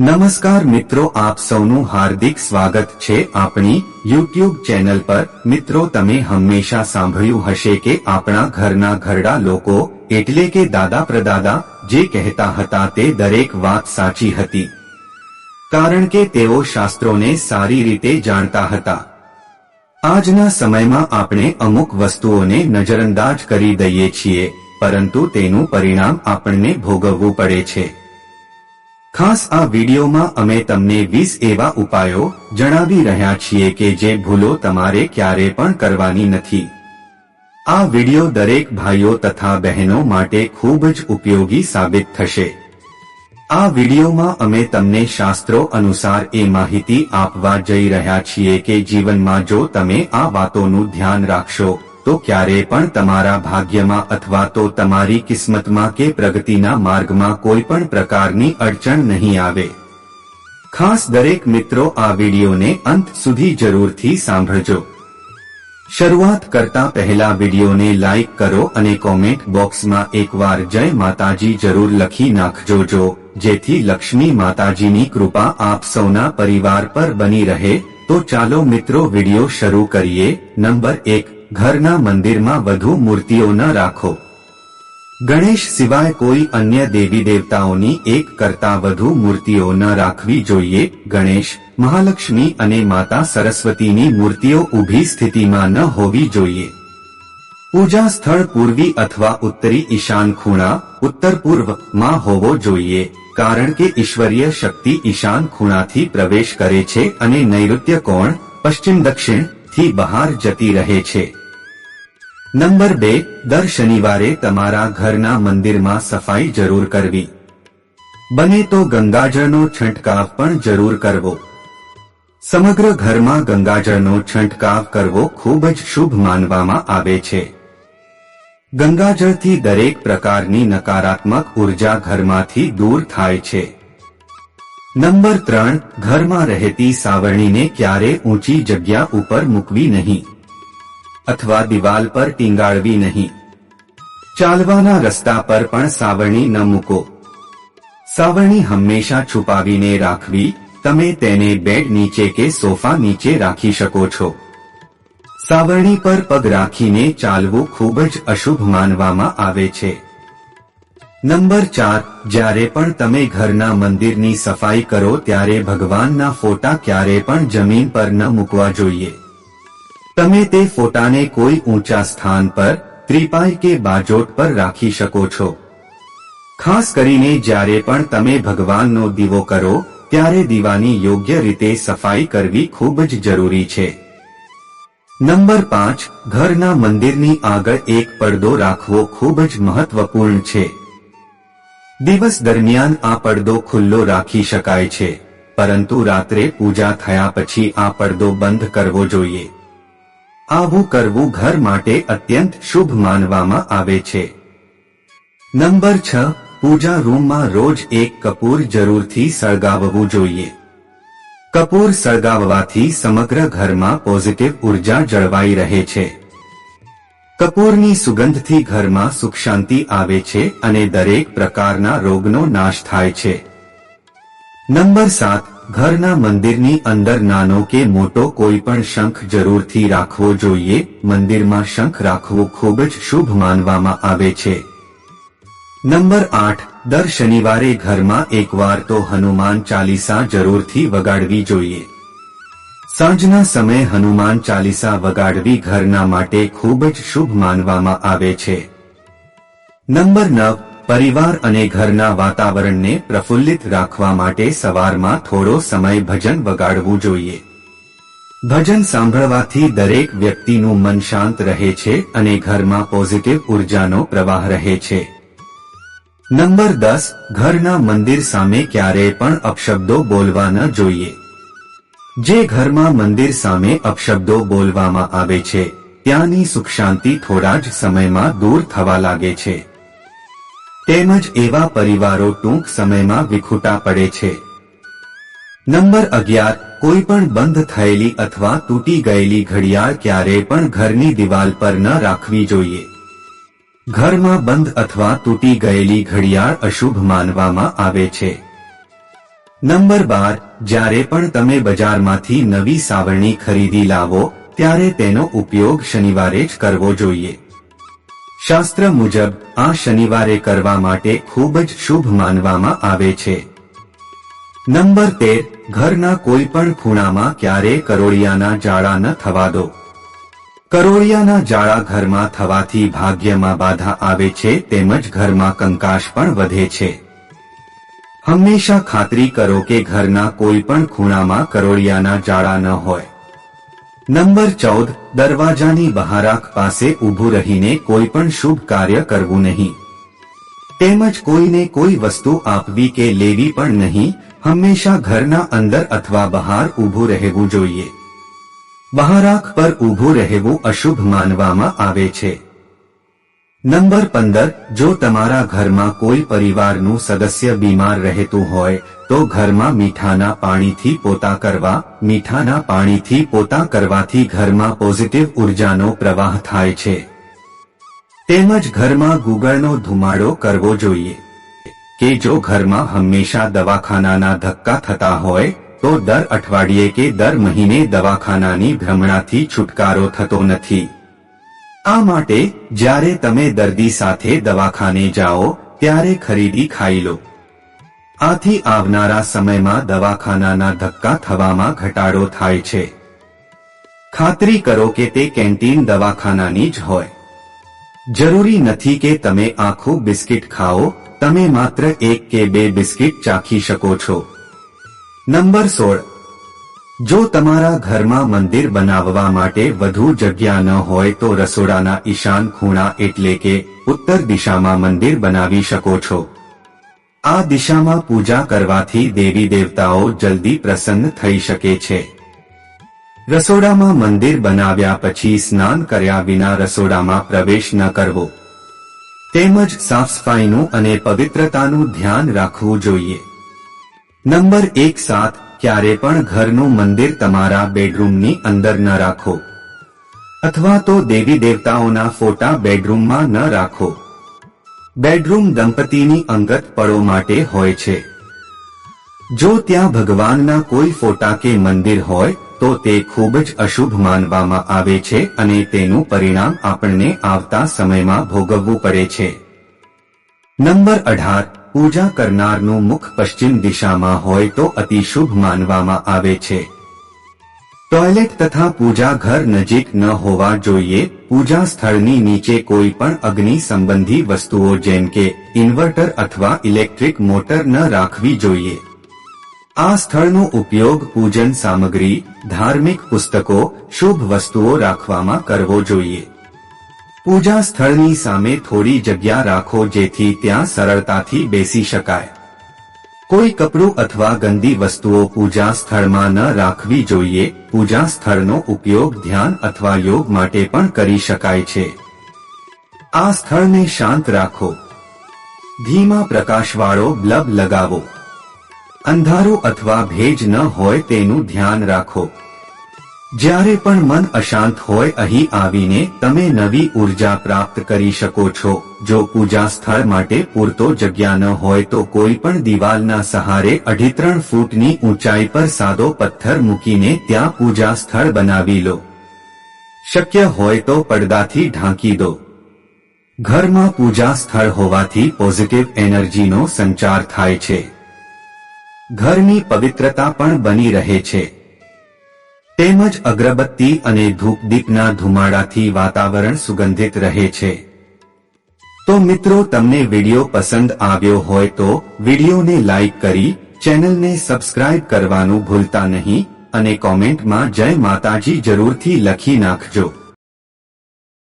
નમસ્કાર મિત્રો, આપ સૌનું હાર્દિક સ્વાગત છે આપણી યુટ્યુબ ચેનલ પર. મિત્રો, તમે હંમેશા સાંભળ્યું હશે કે આપણા ઘરના ઘરડા લોકો એટલે કે દાદા પ્રદાદા જે કહેતા હતા તે દરેક વાત સાચી હતી. કારણ કે તેઓ શાસ્ત્રોને સારી રીતે જાણતા હતા. આજના સમયમાં આપણે અમુક વસ્તુઓને નજરઅંદાજ કરી દઈએ છીએ, પરંતુ તેનું પરિણામ આપણને ભોગવવું પડે છે. ખાસ આ વિડીયોમાં અમે તમને વીસ એવા ઉપાયો જણાવી રહ્યા છીએ કે જે ભૂલો તમારે ક્યારે પણ કરવાની નથી. આ વીડિયો દરેક ભાઈઓ તથા બહેનો માટે ખૂબ જ ઉપયોગી સાબિત થશે. આ વિડીયોમાં અમે તમને શાસ્ત્રો અનુસાર એ માહિતી આપવા જઈ રહ્યા છીએ કે જીવનમાં જો તમે આ વાતોનું ધ્યાન રાખશો તો ક્યારે પણ તમારા ભાગ્યમાં અથવા તો તમારી કિસ્મતમાં કે પ્રગતિના માર્ગમાં કોઈ પણ પ્રકારની અડચણ નહીં આવે. ખાસ દરેક મિત્રો આ વિડીયોને અંત સુધી જરૂરથી સાંભળજો. શરૂઆત કરતા પહેલા વિડીયોને લાઇક કરો અને કોમેન્ટ બોક્સમાં એકવાર જય માતાજી જરૂર લખી નાખજો જો જેથી લક્ષ્મી માતાજીની કૃપા આપ સૌના પરિવાર પર બની રહે. તો ચાલો મિત્રો વીડિયો શરૂ કરીએ. નંબર એક ઘરના મંદિરમાં વધુ મૂર્તિઓ ન રાખો. ગણેશ સિવાય કોઈ અન્ય દેવી દેવતાઓની એક કરતા વધુ મૂર્તિઓ ન રાખવી જોઈએ. ગણેશ, મહાલક્ષ્મી અને માતા સરસ્વતીની મૂર્તિઓ ઊભી સ્થિતિમાં ન હોવી જોઈએ. પૂજા સ્થળ પૂર્વી અથવા ઉત્તરી ઈશાન ખૂણા, ઉત્તર પૂર્વમાં હોવો જોઈએ, કારણ કે ઈશ્વરીય શક્તિ ઈશાન ખૂણાથી પ્રવેશ કરે છે અને નૈઋત્ય કોણ પશ્ચિમ દક્ષિણથી બહાર જતી રહે છે. નંબર બે, દર શનિવારે તમારા ઘરના મંદિરમાં સફાઈ જરૂર કરવી. બને તો ગંગાજળનો છંટકાવ પણ જરૂર કરવો. સમગ્ર ઘરમાં ગંગાજળનો છંટકાવ કરવો ખૂબ જ શુભ માનવામાં આવે છે. ગંગાજળથી દરેક પ્રકારની નકારાત્મક ઊર્જા ઘરમાંથી દૂર થાય છે. નંબર ત્રણ, ઘરમાં રહેતી સાવરણીને ક્યારે ઊંચી જગ્યા ઉપર મૂકવી નહીં. અથવા દિવાલ પર ટીંગાળવી નહીં. ચાલવાના રસ્તા પર પણ સાવરણી ન મૂકો. સાવરણી હંમેશા છુપાવીને રાખવી, તમે તેને બેડ નીચે કે સોફા નીચે રાખી શકો છો. સાવરણી પર પગ રાખીને ચાલવું ખૂબ જ અશુભ માનવામાં આવે છે. નંબર ચાર, જ્યારે પણ તમે ઘરના મંદિરની સફાઈ કરો ત્યારે ભગવાનના ફોટા ક્યારે પણ જમીન પર ન મૂકવા જોઈએ. તમે તે ફોટાને કોઈ ઊંચા સ્થાન પર ત્રિપાઈ કે બાજોટ પર રાખી શકો છો. ખાસ કરીને જ્યારે પણ તમે ભગવાનનો દીવો કરો, ત્યારે દીવાની યોગ્ય રીતે સફાઈ કરવી ખૂબ જ જરૂરી છે. નંબર પાંચ, ઘરના મંદિરની આગળ એક પડદો રાખવો ખૂબ જ મહત્વપૂર્ણ છે. દિવસ દરમિયાન આ પડદો ખુલ્લો રાખી શકાય છે, પરંતુ રાત્રે પૂજા થયા પછી આ પડદો બંધ કરવો જોઈએ. આવું કરવું ઘર માટે અત્યંત શુભ માનવામાં આવે છે. નંબર છ, પૂજા રૂમમાં રોજ એક કપૂર જરૂરથી સળગાવવું જોઈએ. કપૂર સળગાવવાથી સમગ્ર ઘરમાં પોઝિટિવ ઊર્જા જળવાઈ રહે છે. કપૂરની સુગંધથી ઘરમાં સુખ શાંતિ આવે છે અને દરેક પ્રકારના રોગનો નાશ થાય છે. નંબર સાત ઘરના મંદિરની અંદર નાનો કે મોટો કોઈ પણ શંખ જરૂરથી રાખવો જોઈએ. મંદિરમાં શંખ રાખવું ખૂબ જ શુભ માનવામાં આવે છે. નંબર આઠ. દર શનિવારે ઘરમાં એકવાર તો હનુમાન ચાલીસા જરૂરથી વગાડવી જોઈએ. સાંજના સમયે હનુમાન ચાલીસા વગાડવી ઘરના માટે ખૂબ જ શુભ માનવામાં આવે છે. નંબર નવ. પરિવાર અને ઘરના વાતાવરણને પ્રફુલ્લિત રાખવા માટે સવારમાં થોડો સમય ભજન વગાડવું જોઈએ. ભજન સાંભળવાથી દરેક વ્યક્તિનું મન શાંત રહે છે અને ઘરમાં પોઝિટિવ ઉર્જાનો પ્રવાહ રહે છે. નંબર દસ, ઘરના મંદિર સામે ક્યારેય પણ અપશબ્દો બોલવા ન જોઈએ. જે ઘરમાં મંદિર સામે અપશબ્દો બોલવામાં આવે છે, ત્યાંની સુખ શાંતિ થોડા જ સમયમાં દૂર થવા લાગે છે. તેમજ એવા પરિવારો ટૂંક સમયમાં વિખૂટા પડે છે. નંબર અગિયાર, કોઈ પણ બંધ થયેલી અથવા તૂટી ગયેલી ઘડિયાળ ક્યારેય પણ ઘરની દિવાલ પર ન રાખવી જોઈએ. ઘરમાં બંધ અથવા તૂટી ગયેલી ઘડિયાળ અશુભ માનવામાં આવે છે. નંબર બાર, જ્યારે પણ તમે બજારમાંથી નવી સાવરણી ખરીદી લાવો, ત્યારે તેનો ઉપયોગ શનિવારે જ કરવો જોઈએ. શાસ્ત્ર મુજબ આ શનિવારે કરવા માટે ખૂબ જ શુભ માનવામાં આવે છે. નંબર તેર, ઘરના કોઈ પણ ખૂણામાં ક્યારે કરોળિયાના જાળા ન થવા દો. કરોળિયાના જાળા ઘરમાં થવાથી ભાગ્યમાં બાધા આવે છે તેમજ ઘરમાં કંકાશ પણ વધે છે. હંમેશા ખાતરી કરો કે ઘરના કોઈ પણ ખૂણામાં કરોળિયાના જાળા ન હોય. નંબર ચૌદ, દરવાજાની બહારાક પાસે ઊભું રહીને કોઈ પણ શુભ કાર્ય કરવું નહીં. તેમજ કોઈને કોઈ વસ્તુ આપવી કે લેવી પણ નહીં, હંમેશા ઘરના અંદર અથવા બહાર ઊભું રહેવું જોઈએ. બહારાક પર ઊભું રહેવું અશુભ માનવામાં આવે છે. નંબર પંદર, જો તમારા ઘરમાં કોઈ પરિવારનું સદસ્ય બીમાર રહેતું હોય, તો ઘરમાં મીઠાના પાણીથી પોતા કરવા, મીઠાના પાણીથી પોતા કરવાથી ઘરમાં પોઝિટિવ ઉર્જાનો પ્રવાહ થાય છે. તેમજ ઘરમાં ગુગળનો ધુમાડો કરવો જોઈએ. કે જો ઘરમાં હંમેશા દવાખાનાના ધક્કા થતા હોય, તો દર અઠવાડિયે કે દર મહિને દવાખાનાની ભ્રમણાથી છુટકારો થતો નથી. આ માટે જ્યારે તમે દર્દી સાથે દવાખાને જાઓ, ત્યારે ખરીદી ખાઈ લો. આથી આવનારા સમયમાં દવાખાનાના ધક્કા થવામાં ઘટાડો થાય છે. ખાતરી કરો કે તે કેન્ટીન દવાખાનાની જ હોય. જરૂરી નથી કે તમે આખું બિસ્કિટ ખાઓ, તમે માત્ર એક કે બે બિસ્કિટ ચાખી શકો છો. નંબર સોળ. જો તમારા ઘરમાં મંદિર બનાવવા માટે વધુ જગ્યા ન હોય તો રસોડાના ઈશાન ખૂણા એટલે કે ઉત્તર દિશામાં મંદિર બનાવી શકો છો. આ દિશામાં પૂજા કરવાથી દેવી દેવતાઓ જલ્દી પ્રસન્ન થઈ શકે છે. રસોડામાં મંદિર બનાવ્યા પછી સ્નાન કર્યા વિના રસોડામાં પ્રવેશ ન કરવો. તેમજ સાફ સફાઈનું અને પવિત્રતાનું ધ્યાન રાખવું જોઈએ. નંબર એક સાત ક્યારે પણ ઘરનું મંદિર તમારા બેડરૂમની અંદર ન રાખો. અથવા તો દેવી દેવતાઓના ફોટા બેડરૂમમાં ન રાખો. બેડરૂમ દંપતીની અંગત પળો માટે હોય છે. જો ત્યાં ભગવાનના કોઈ ફોટા કે મંદિર હોય, તો તે ખૂબ જ અશુભ માનવામાં આવે છે અને તેનું પરિણામ આપણને આવતા સમયમાં ભોગવવું પડે છે. નંબર અઢાર. પૂજા કરનારનું મુખ પશ્ચિમ દિશામાં હોય તો અતિ શુભ માનવામાં આવે છે. ટોયલેટ તથા પૂજા ઘર નજીક ન હોવા જોઈએ. પૂજા સ્થળની નીચે કોઈ પણ અગ્નિ સંબંધી વસ્તુઓ જેમ કે ઇન્વર્ટર અથવા ઇલેક્ટ્રિક મોટર ન રાખવી જોઈએ. આ સ્થળનો ઉપયોગ પૂજન સામગ્રી, ધાર્મિક પુસ્તકો, શુભ વસ્તુઓ રાખવામાં કરવો જોઈએ. પૂજા સ્થળની સામે થોડી જગ્યા રાખો જેથી ત્યાં સરળતાથી બેસી શકાય. કોઈ કપડું અથવા ગંદી વસ્તુઓ પૂજા સ્થળમાં ન રાખવી જોઈએ. પૂજા સ્થળનો ઉપયોગ ધ્યાન અથવા યોગ માટે પણ કરી શકાય છે. આ સ્થળને શાંત રાખો. ધીમા પ્રકાશવાળો બ્લબ લગાવો. અંધારું અથવા ભેજ ન હોય તેનું ધ્યાન રાખો. જ્યારે પણ મન અશાંત હોય અહીં આવીને તમે નવી ઊર્જા પ્રાપ્ત કરી શકો છો. જો પૂજા સ્થળ માટે પૂરતો જગ્યા ન હોય તો કોઈ પણ દિવાલના સહારે અઢી ત્રણ ફૂટની ઊંચાઈ પર સાદો પથ્થર મૂકીને ત્યાં પૂજા સ્થળ બનાવી લો. શક્ય હોય તો પડદાથી ઢાંકી દો. ઘરમાં પૂજા સ્થળ હોવાથી પોઝિટિવ એનર્જીનો સંચાર થાય છે. ઘરની પવિત્રતા પણ બની રહે છે. તેમજ અગરબત્તી અને ધૂપદીપના ધુમાડાથી વાતાવરણ સુગંધિત રહે છે. તો મિત્રો, તમને વિડિયો પસંદ આવ્યો હોય તો વિડીયોને લાઇક કરી, ચેનલને સબસ્ક્રાઇબ કરવાનું ભૂલતા નહીં અને કોમેન્ટમાં જય માતાજી જરૂરથી લખી નાખજો.